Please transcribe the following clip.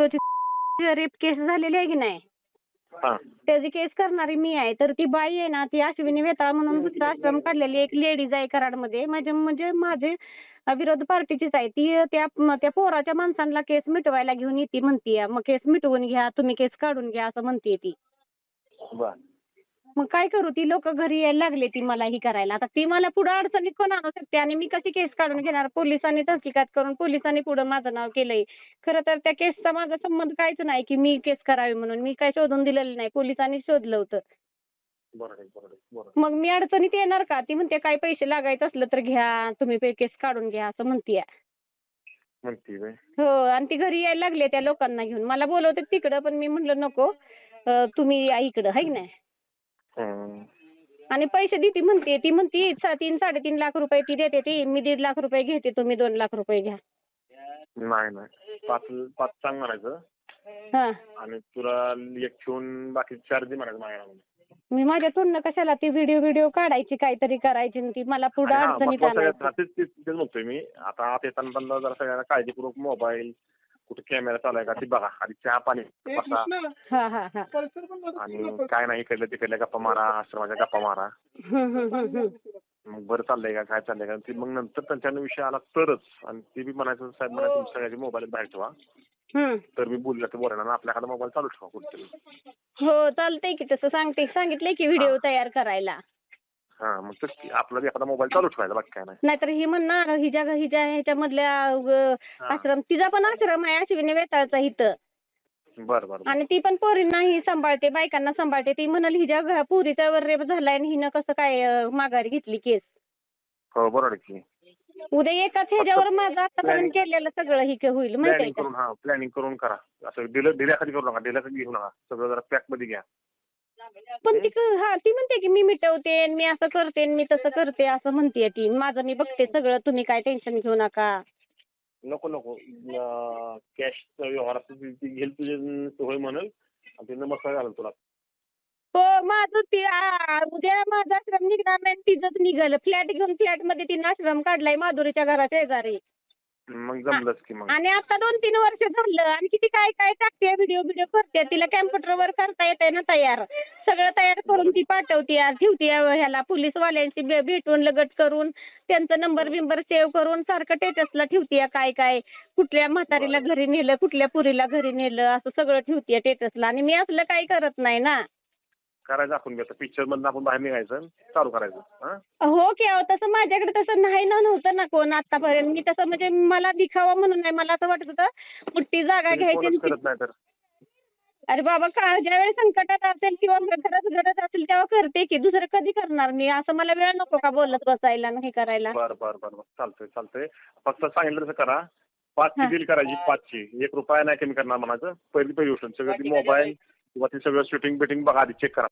एकशे रेप केस झालेली आहे की नाही? हा. त्याची केस करणारी मी आहे. तर ती बाई आहे ना ती अश्विनी वेताळ म्हणून दुसरा आश्रम काढलेली एक लेडीज आहे कराडमध्ये. म्हणजे म्हणजे माझे विरोध पार्टीचीच आहे. ती त्या त्या पोराच्या माणसांना केस मिटवायला घेऊन येते म्हणतीये. मग केस मिटवून घ्या तुम्ही केस काढून घ्या असं म्हणतीये ती. बर. मग काय करू? ती लोक घरी यायला लागले ती मला ही करायला. आता ती मला पुढे अडचणीत कोण आणू शकते? आणि मी कशी केस काढून घेणार? पोलिसांनी तहकीकात करून पोलिसांनी पुढे माझं नाव केलंय. खरं तर त्या केसचा माझा संबंध काहीच नाही की मी केस करावी म्हणून. मी काय शोधून दिलेलं नाही. पोलिसांनी शोधलं होतं. बरोबर बरोबर बरोबर मग मी अडचणीत येणार का? ती म्हणते काय पैसे लागायचं असलं तर घ्या. तुम्ही केस काढून घ्या असं म्हणतीये. म्हणते. हो आणि ती घरी यायला लागले त्या लोकांना घेऊन. मला बोलवते तिकडं पण मी म्हणलं नको. अं, तुम्ही या इकडं. हाय की नाही. आणि पैसे देते म्हणते ती म्हणते सा- तीन साडेतीन लाख रुपये ती देते ती मी दीड लाख रुपये घेते तुम्ही दोन लाख रुपये घ्या. नाही नाही. पाच पाच सांग म्हणायचं. हा. आणि तुला एक ठेवून बाकी चार दे म्हणायचं माझ्या नावाने. मी माझ्या तोंडनं कशाला ती व्हिडिओ व्हिडिओ काढायची काहीतरी करायची आणि ती मला पुढे आणि हा, अडचणीत महत्वाचं आणायची. आहे, हा, तेच तेच तेच म्हणतोय मी. आता आत येताना पण जरा सगळ्यांना काळजीपूर्वक मोबाईल कुठे कॅमेरा चालू आहे का ते बघा. आधी चहा पाणी बसा. हा हा हा. आणि काय नाही इकडल्या तिकडल्या गप्पा मारा आश्रमाच्या गप्पा मारा. हम्म, हम्म, हम्म, हम्म. मग बरं चाललंय का? काय चाललंय का? ते मग नंतर त्यांच्यानं विषय आला तरच. आणि ते बी म्हणायचं साहेब म्हणायचं तुमच्या सगळ्याचे मोबाईल बाहेर ठेवा. हम्म. तर मी बोलला ते बोलणार आणि आपल्याकडे मोबाईल चालू ठेवा कुठेतरी. हो चालतंय की. तसं सांगते सांगितलंय की व्हिडिओ तयार करायला. हा मग तेच की आपला बी एखादा मोबाईल चालू ठेवायचा बाकी काय नाही. नाहीतर ही म्हणणार हिच्या हिच्या ह्याच्यामधल्या अं, आश्रम तिचा पण आश्रम आहे अश्विनी वेताळचा इथं. बरं बरं आणि ती पण पोरींना ही सांभाळते बायकांना सांभाळते. ती म्हणाल हिच्या घ- पोरीचा वर रेप झालाय आणि हिनं कसं काय अं, माघारी घेतली केस. हो बरोबर आहे की. उद्या एकाच ह्याच्यावर माझं आतापर्यंत केलेलं सगळं ही के होईल प्लॅनिंग का? करून हा प्लॅनिंग करून करा. असं डिले डिल्याखाली करू नका डिल्याखाली घेऊ नका. सगळं जरा पॅकमध्ये घ्या. पण ती क- हा ती म्हणते की मी मिटवते मी असं करते मी तसं करते असं म्हणते ती. माझं मी बघते सगळं तुम्ही काय टेन्शन घेऊ नका. नको नको. कॅश व्यवहार असतो ती ती घेईल तुझे होय म्हणेल आणि घालेल तुला. हो माझं ती आ, उद्या माझा आश्रम निघणार नाही आणि तिचंच निघाल. फ्लॅट घेऊन फ्लॅटमध्ये तिने आश्रम काढलाय माधुरीच्या घराच्या शेजारी. मग जमलंच की मग. आणि आता दोन तीन वर्ष झालं आणि किती काय काय टाकते व्हिडिओ व्हिडिओ करते तिला कॅम्प्युटरवर करता येते ना तयार. सगळं तयार करून ती पाठवते ठेवते ह्याला पोलीसवाल्यांशी भे- भेटून लगट करून त्यांचा नंबर बिंबर सेव्ह करून सारखं स्टेटसला ठेवते काय काय. कुठल्या म्हातारीला घरी नेलं कुठल्या पुरीला घरी नेलं असं सगळं ठेवते स्टेटसला आणि मी असलं काही करत नाही ना. करायचं आपण पिक्चर मधनं आपण बाहेर निघायचं चालू करायचं हा? हो की अहो तसं माझ्याकडे तसं नाही ना कोण आतापर्यंत? मी तसं म्हणजे मला दिखावा म्हणून नाही मला असं वाटत होतं मोठी जागा घ्यायची आणि करत नाही तर. अरे बाबा का ज्यावेळी संकटात असेल किंवा खरंच गरज असेल तेव्हा करते की दुसरं कधी करणार मी? असं मला वेळ नको का बोलत बसायला नाही करायला? बर बर बर बर. चालतंय चालतंय. फक्त सांगितलं तसं करा. पाचची हा. डील करायची पाचची. एक रुपया नाही कमी करणार म्हणायचं. पहिली पहिली गोष्ट सगळं ती मोबाईल किंवा ते सगळं शूटिंग बिटिंग बघा आधी चेक करा.